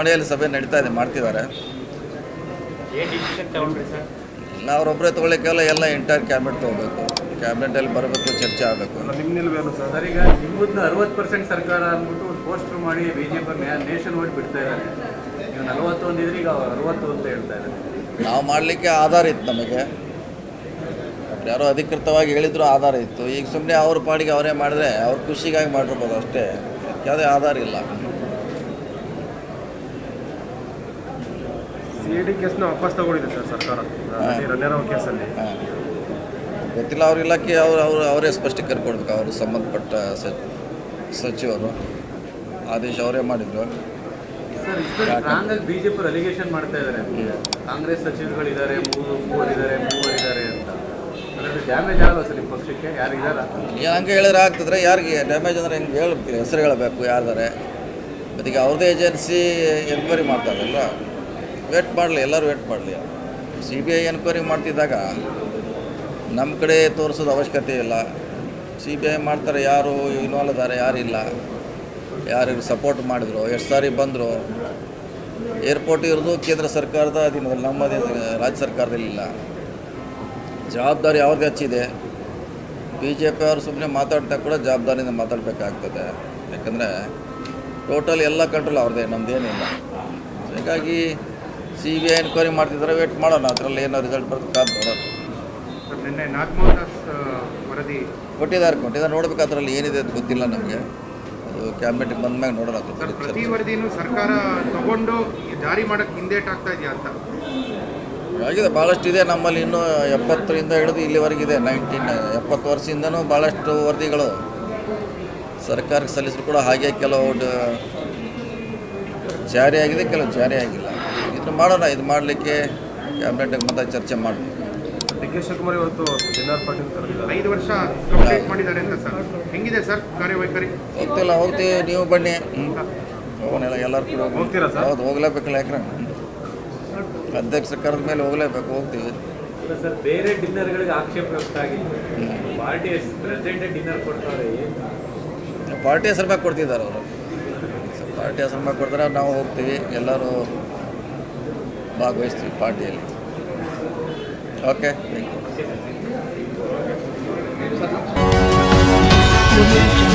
ಮನೆಯಲ್ಲಿ ಸಭೆ ನಡೀತಾ ಇದೆ ಮಾಡ್ತಿದ್ದಾರೆ. ನಾವು ಇಲ್ಲ ಅವರೊಬ್ಬರೇ ತೊಗೊಳ್ಳಿಕ್ಕೆಲ್ಲ ಎಲ್ಲ ಎಂಟೈರ್ ಕ್ಯಾಬಿನೆಟ್ ತೊಗೋಬೇಕು. ಕ್ಯಾಬಿನೆಟಲ್ಲಿ ಬರಬೇಕು ಚರ್ಚೆ ಆಗಬೇಕು. ನಿಮ್ಮ ನಿಲುವೇನು ಸರ್? ಸರ್ ಈಗ ನಿಮ್ಮದನ್ನ ಅರವತ್ತು ಪರ್ಸೆಂಟ್ ಸರ್ಕಾರ ಅಂದ್ಬಿಟ್ಟು ಒಂದು ಪೋಸ್ಟರ್ ಮಾಡಿ ಬಿ ಜೆ ಪಿ ನೇಷನ್ ಬಿಡ್ತಾ ಇದ್ದಾರೆ. ನೀವು ನಲವತ್ತೊಂದು ಇದ್ರೆ ಈಗ ಅರವತ್ತು ಅಂತ ಹೇಳ್ತಾ ಇದ್ದಾರೆ. ನಾವು ಮಾಡಲಿಕ್ಕೆ ಆಧಾರ ಇತ್ತು ನಮಗೆ. ಯಾರೋ ಅಧಿಕೃತವಾಗಿ ಹೇಳಿದ್ರು ಆಧಾರ ಇತ್ತು. ಈಗ ಸುಮ್ಮನೆ ಅವ್ರ ಪಾಡಿಗೆ ಅವರೇ ಮಾಡಿದ್ರೆ ಅವ್ರ ಖುಷಿಗಾಗಿ ಮಾಡಿರ್ಬೋದು ಅಷ್ಟೇ. ಯಾವುದೇ ಆಧಾರ ಇಲ್ಲ. ಸಿ ಕೇಸ್ನ ಕೇಸ್ನ ವಾಪಸ್ ತಗೊಂಡಿದೆ ಸರ್ ಸರ್ಕಾರ. ರನ್ನೇರಾವ್ ಕೇಸಲ್ಲಿ. ಗೊತ್ತಿಲ್ಲ ಅವ್ರ ಇಲಾಖೆ ಅವ್ರು ಅವರು ಅವರೇ ಸ್ಪಷ್ಟೀಕರಣ ಕೊಡ್ಬೇಕು ಅವರು ಸಂಬಂಧಪಟ್ಟ ಸಚ್ ಸಚಿವರು. ಆದೇಶ ಅವರೇ ಮಾಡಿದ್ರು. ಸರ್ ಆಗಿ ಬಿಜೆಪಿ ಅಲಿಗೇಷನ್ ಮಾಡ್ತಾ ಇದ್ದಾರೆ. ಕಾಂಗ್ರೆಸ್ ಸಚಿವರುಗಳಿದ್ದಾರೆ ಮೂರು ಮೂವರಿದ್ದಾರೆ ಮೂವರಿದ್ದಾರೆ ಅಂತ. ಡ್ಯಾಮೇಜ್ ಆಗಲ್ಲ ಸರ್ ನಿಮ್ಮ ಪಕ್ಷಕ್ಕೆ? ಯಾರಿಗಾರ ಹಂಗೆ ಹೇಳಿದ್ರೆ ಆಗ್ತದ್ರೆ ಯಾರಿಗೆ ಡ್ಯಾಮೇಜ್ ಅಂದರೆ ಹೆಂಗೆ ಹೇಳ್ಬೇಕು ಹೆಸರು ಹೇಳಬೇಕು ಯಾರ್ದಾರೆ? ಅದಕ್ಕೆ ಅವ್ರದ್ದೇ ಏಜೆನ್ಸಿ ಎನ್ಕ್ವೈರಿ ಮಾಡ್ತಾರಲ್ಲ ವೇಟ್ ಮಾಡಲಿ, ಎಲ್ಲರೂ ವೇಟ್ ಮಾಡಲಿ. ಸಿ ಬಿ ಐ ಎನ್ಕ್ವೈರಿ ಮಾಡ್ತಿದ್ದಾಗ ನಮ್ಮ ಕಡೆ ತೋರಿಸೋದು ಅವಶ್ಯಕತೆ ಇಲ್ಲ. ಸಿ ಬಿ ಐ ಮಾಡ್ತಾರೆ, ಯಾರು ಇನ್ವಾಲ್ವ್ ಇದ್ದಾರೆ ಯಾರಿಲ್ಲ. ಯಾರಿಗೆ ಸಪೋರ್ಟ್ ಮಾಡಿದ್ರು, ಎಷ್ಟು ಸಾರಿ ಬಂದರು. ಏರ್ಪೋರ್ಟ್ ಇರೋದು ಕೇಂದ್ರ ಸರ್ಕಾರದ ಅಧೀನದಲ್ಲಿ, ನಮ್ಮದೇ ರಾಜ್ಯ ಸರ್ಕಾರದಲ್ಲಿಲ್ಲ ಜವಾಬ್ದಾರಿ ಯಾವ್ದು ಹಚ್ಚಿದೆ. ಬಿ ಜೆ ಪಿ ಅವರು ಸುಮ್ಮನೆ ಮಾತಾಡ್ತಾ ಕೂಡ ಜವಾಬ್ದಾರಿಯಿಂದ ಮಾತಾಡಬೇಕಾಗ್ತದೆ. ಯಾಕಂದರೆ ಟೋಟಲ್ ಎಲ್ಲ ಕಂಟ್ರೋಲ್ ಅವ್ರದ್ದೇ ನಮ್ಮದೇನಿಲ್ಲ ಹೀಗಾಗಿ ಸಿ ಬಿ ಐ ಎನ್ಕ್ವೈರಿ ಮಾಡ್ತಿದ್ದಾರೆ ವೇಟ್ ಮಾಡೋಣ ಅದರಲ್ಲಿ ಏನೋ ರಿಸಲ್ಟ್ ಬರ್ತದೆ ಕಾದು ನೋಡೋಣ. ಸರ್ ನಿನ್ನೆ ನಾಗಮೋಹನ್ ವರದಿ ಕೊಟ್ಟಿದ್ದಾರೆ ಕೊಟ್ಟಿದ್ದಾರೆ. ನೋಡ್ಬೇಕು ಅದರಲ್ಲಿ ಏನಿದೆ ಅಂತ ಗೊತ್ತಿಲ್ಲ ನಮಗೆ. ಅದು ಕ್ಯಾಬಿನೆಟ್ಗೆ ಬಂದ ಮ್ಯಾಗ ನೋಡೋಣ ಸರ್ ಪ್ರತಿ ವರದಿನೂ ಸರ್ಕಾರ ತಗೊಂಡು ಜಾರಿ ಮಾಡಕ್ಕೆ ಹಿಂದೇಟ್ ಆಗ್ತಾ ಇದೆಯಾ ಅಂತ? ಆಗಿದೆ ಭಾಳಷ್ಟು ಇದೆ. ನಮ್ಮಲ್ಲಿ ಇನ್ನೂ ಎಪ್ಪತ್ತರಿಂದ ಹಿಡಿದು ಇಲ್ಲಿವರೆಗಿದೆ ನೈನ್ಟೀನ್ ಎಪ್ಪತ್ತು ವರ್ಷದಿಂದನೂ ಭಾಳಷ್ಟು ವರದಿಗಳು ಸರ್ಕಾರಕ್ಕೆ ಸಲ್ಲಿಸಿದ್ರು ಕೂಡ ಹಾಗೆ ಕೆಲವು ಜಾರಿ ಜಾರಿಯಾಗಿದೆ ಕೆಲವು ಜಾರಿ ಆಗಿಲ್ಲ ಇದು ಮಾಡೋಣ ಇದು ಮಾಡಲಿಕ್ಕೆ ಕ್ಯಾಬಿನೆಟ್ ಮತ್ತೆ ಚರ್ಚೆ ಮಾಡಿ ಡಿ ಕೆ ಶಿವಕುಮಾರ್ ಇವತ್ತು ಡಿನ್ನರ್ ಪಾರ್ಟಿ ಕರೆದಿದ್ದಾರೆ. ಐದು ವರ್ಷ ಕಂಪ್ಲೀಟ್ ಮಾಡಿದ್ದಾರೆ ಅಂತ ಸರ್. ಹೆಂಗಿದೆ ಸರ್ ಕಾರ್ಯವೈಖರಿ? ಹೋಗ್ತಿಲ್ಲ ಹೋಗ್ತೀವಿ ನೀವು ಬನ್ನಿ. ಹೋಗೋಣ ಎಲ್ಲರೂ ಕೂಡ ಹೋಗ್ತೀರಾ ಸರ್? ಹೌದು ಹೋಗ್ಲೇಬೇಕಲ್ಲ ಯಾಕಂದ್ರೆ ಅಧ್ಯಕ್ಷ ಕರೆದ ಮೇಲೆ ಹೋಗ್ಲೇಬೇಕು ಹೋಗ್ತೀವಿ. ಸರ್ ಬೇರೆ ಡಿನ್ನರ್ಗಳಿಗೆ ಆಕ್ಷೇಪ ವ್ಯಕ್ತ ಆಗಿತ್ತು. ಪಾರ್ಟಿ ಪ್ರೆಸಿಡೆಂಟ್ ಡಿನ್ನರ್ ಕೊಡ್ತಾರೆ ಪಾರ್ಟಿ ಹೆಸರು ಮ್ಯಾಗ ಕೊಡ್ತಿದ್ದಾರೆ ಅವರು. ಪಾರ್ಟಿ ಹೆಸರು ಮ್ಯಾಗ ಕೊಡ್ತಾರೆ ನಾವು ಹೋಗ್ತೀವಿ ಎಲ್ಲರೂ ಭಾಗವಹಿಸ್ತೀವಿ ಪಾರ್ಟಿಯಲ್ಲಿ ಓಕೆ ಥ್ಯಾಂಕ್ ಯು